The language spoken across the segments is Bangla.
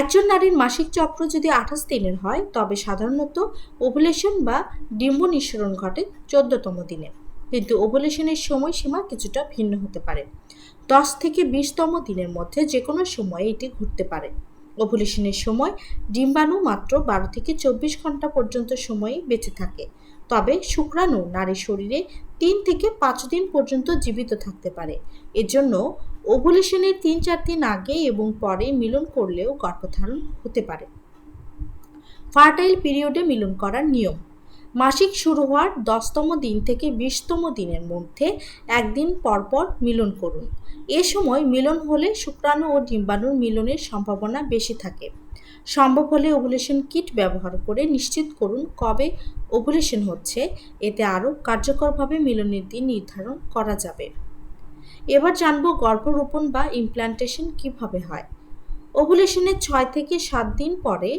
একজন নারীর মাসিক চক্র যদি আঠাশ দিনের হয়, তবে সাধারণত ওভুলেশন বা ডিম্ব নিঃসরণ ঘটে চোদ্দতম দিনে। কিন্তু ওভুলেশনের সময়সীমা কিছুটা ভিন্ন হতে পারে। দশ থেকে বিশতম দিনের মধ্যে যে কোনো সময়ে এটি ঘটতে পারে। ওভুলেশনের সময় ডিম্বাণু মাত্র বারো থেকে চব্বিশ ঘণ্টা পর্যন্ত সময়ে বেঁচে থাকে। তবে শুক্রাণু নারীর শরীরে তিন থেকে পাঁচ দিন পর্যন্ত জীবিত থাকতে পারে। এজন্য ওভুলেশনের তিন চার দিন আগে এবং পরে মিলন করলেও গর্ভধারণ হতে পারে। ফার্টাইল পিরিয়ডে মিলন করার নিয়ম। মাসিক শুরু হওয়ার দশতম দিন থেকে বিশতম দিনের মধ্যে একদিন পরপর মিলন করুন। এ সময় মিলন হলে শুক্রাণু ও ডিম্বাণুর মিলনের সম্ভাবনা বেশি থাকে। সম্ভব হলে ওভুলেশন কিট ব্যবহার করে নিশ্চিত করুন কবে ওভুলেশন হচ্ছে। এতে আরও কার্যকরভাবে মিলনের দিন নির্ধারণ করা যাবে। এবার জানব গর্ভরোপণ বা ইমপ্ল্যান্টেশন কীভাবে হয়। ওভুলেশনের ছয় থেকে সাত দিন পরে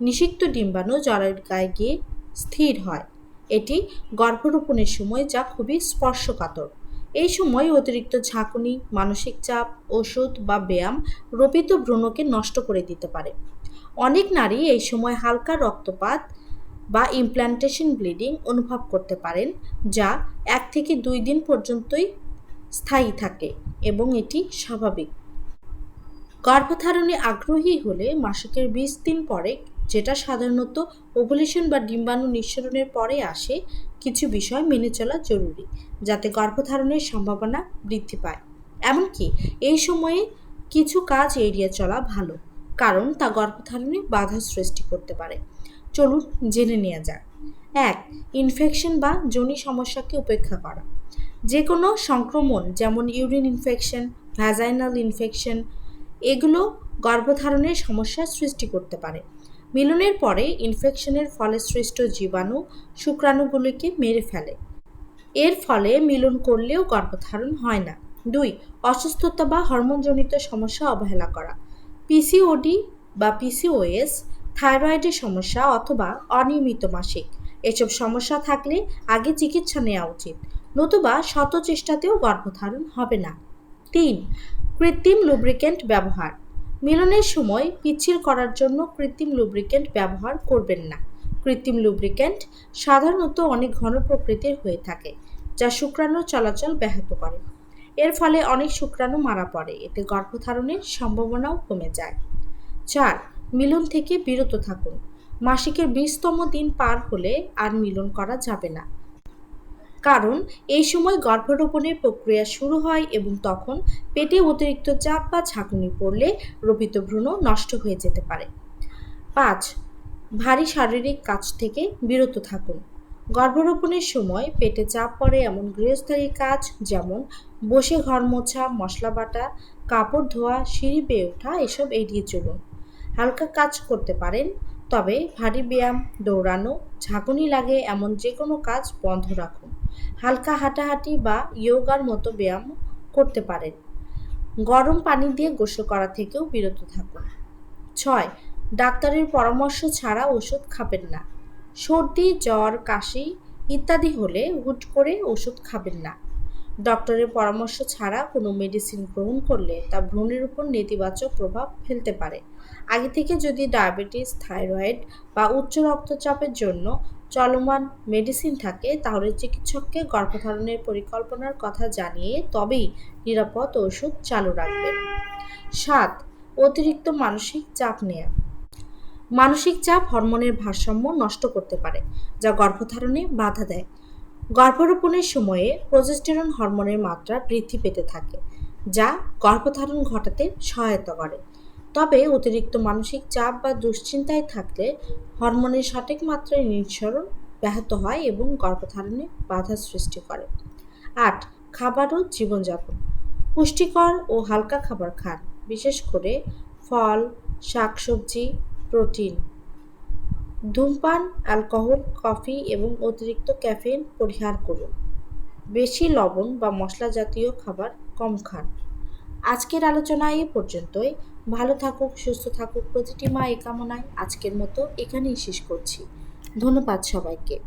নিষিক্ত ডিম্বাণু জলের গায়ে গিয়ে স্থির হয়। এটি গর্ভরোপণের সময় যা খুবই স্পর্শকাতর। এই সময় অতিরিক্ত ঝাঁকুনি, মানসিক চাপ, ওষুধ বা ব্যায়াম রোপিত ভ্রূণকে নষ্ট করে দিতে পারে। অনেক নারী এই সময় হালকা রক্তপাত বা ইমপ্ল্যান্টেশন ব্লিডিং অনুভব করতে পারেন, যা এক থেকে দুই দিন পর্যন্তই স্থায়ী থাকে এবং এটি স্বাভাবিক। গর্ভধারণে আগ্রহী হলে মাসিকের বিশ দিন পরে, যেটা সাধারণত ওভুলেশন বা ডিম্বাণু নিঃসরণের পরে আসে, কিছু বিষয় মেনে চলা জরুরি, যাতে গর্ভধারণের সম্ভাবনা বৃদ্ধি পায়। এমনকি এই সময়ে কিছু কাজ এড়িয়ে চলা ভালো, কারণ তা গর্ভধারণে বাধা সৃষ্টি করতে পারে। চলুন জেনে নেওয়া যাক। এক, ইনফেকশন বা যোনি সমস্যাকে উপেক্ষা করা। যে কোনো সংক্রমণ, যেমন ইউরিন ইনফেকশন ভ্যাজাইনাল ইনফেকশন এগুলো গর্ভধারণের সমস্যার সৃষ্টি করতে পারে। মিলনের পরে ইনফেকশনের ফলে সৃষ্ট জীবাণু শুক্রাণুগুলিকে মেরে ফেলে। এর ফলে মিলন করলেও গর্ভধারণ হয় না। দুই, অসুস্থতা বা হরমোনজনিত সমস্যা অবহেলা করা। পিসিওডি বা পিসিওএস থাইরয়েডের সমস্যা অথবা অনিয়মিত মাসিক। এসব সমস্যা থাকলে আগে চিকিৎসা নেওয়া উচিত। নতুবা শত চেষ্টাতেও গর্ভধারণ হবে না। তিন, কৃত্রিম লুব্রিকেন্ট ব্যবহার। মিলনের সময় পিচ্ছিল করার জন্য কৃত্রিম লুব্রিকেন্ট ব্যবহার করবেন না। কৃত্রিম লুব্রিকেন্ট সাধারণত অনেক ঘন প্রকৃতির হয়ে থাকে, যা শুক্রাণুর চলাচল ব্যাহত করে। এর ফলে অনেক শুক্রাণু মারা পড়ে, এতে গর্ভধারণের সম্ভাবনাও কমে যায়। চার, মিলন থেকে বিরত থাকুন। মাসিকের বিশতম দিন পার হলে আর মিলন করা যাবে না। কারণ এই সময় গর্ভরোপণের প্রক্রিয়া শুরু হয় এবং তখন পেটে অতিরিক্ত চাপ বা ঝাঁকুনি পড়লে রোপিত ভ্রূণ নষ্ট হয়ে যেতে পারে। পাঁচ, ভারী শারীরিক কাজ থেকে বিরত থাকুন। গর্ভরোপণের সময় পেটে চাপ পড়ে এমন গৃহস্থালী কাজ যেমন বসে ঘর মোছা, মশলা বাটা, কাপড় ধোয়া, সিঁড়ি বেয়ে ওঠা, এসব এড়িয়ে চলুন। হালকা কাজ করতে পারেন, তবে ভারী ব্যায়াম, দৌড়ানো, ঝাঁকুনি লাগে এমন যে কোনো কাজ বন্ধ রাখুন। হালকা হাঁটাহাঁটি বা ইয়োগার মতো ব্যায়াম করতে পারেন। গরম পানি দিয়ে গোসল করা থেকেও বিরত থাকুন। ছয়, ডাক্তারের পরামর্শ ছাড়া ওষুধ খাবেন না। সর্দি, জ্বর, কাশি ইত্যাদি হলে হুট করে ওষুধ খাবেন না। ডক্টরের পরামর্শ ছাড়া কোনো মেডিসিন গ্রহণ করলে তা ভ্রূণের উপর নেতিবাচক প্রভাব ফেলতে পারে। আগে থেকে যদি ডায়াবেটিস, থাইরয়েড বা উচ্চ রক্তচাপের জন্য চলমান মেডিসিন থাকে, তাহলে চিকিৎসককে গর্ভধারণের পরিকল্পনার কথা জানিয়ে তবেই নিরাপদ ওষুধ চালু রাখবেন। সাত, অতিরিক্ত মানসিক চাপ নেয়া। মানসিক চাপ হরমোনের ভারসাম্য নষ্ট করতে পারে, যা গর্ভধারণে বাধা দেয়। গর্ভরোপণের সময়ে প্রজেস্টেরন হরমোনের মাত্রা বৃদ্ধি পেতে থাকে, যা গর্ভধারণ ঘটাতে সহায়তা করে। তবে অতিরিক্ত মানসিক চাপ বা দুশ্চিন্তায় থাকলে হরমোনের সঠিক মাত্রায় নিঃসরণ ব্যাহত হয় এবং গর্ভধারণে বাধা সৃষ্টি করে। আট, খাবার ও জীবনযাপন। পুষ্টিকর ও হালকা খাবার খান, বিশেষ করে ফল, শাকসবজি, প্রোটিন। ধূমপান, অ্যালকোহল, কফি এবং অতিরিক্ত ক্যাফেইন পরিহার করুন। বেশি লবণ বা মশলা জাতীয় খাবার কম খান। আজকের আলোচনা এই পর্যন্তই। ভালো থাকুক, সুস্থ থাকুক, প্রতিটি মা এই কামনায় আজকের মতো এখানেই শেষ করছি। ধন্যবাদ সবাইকে।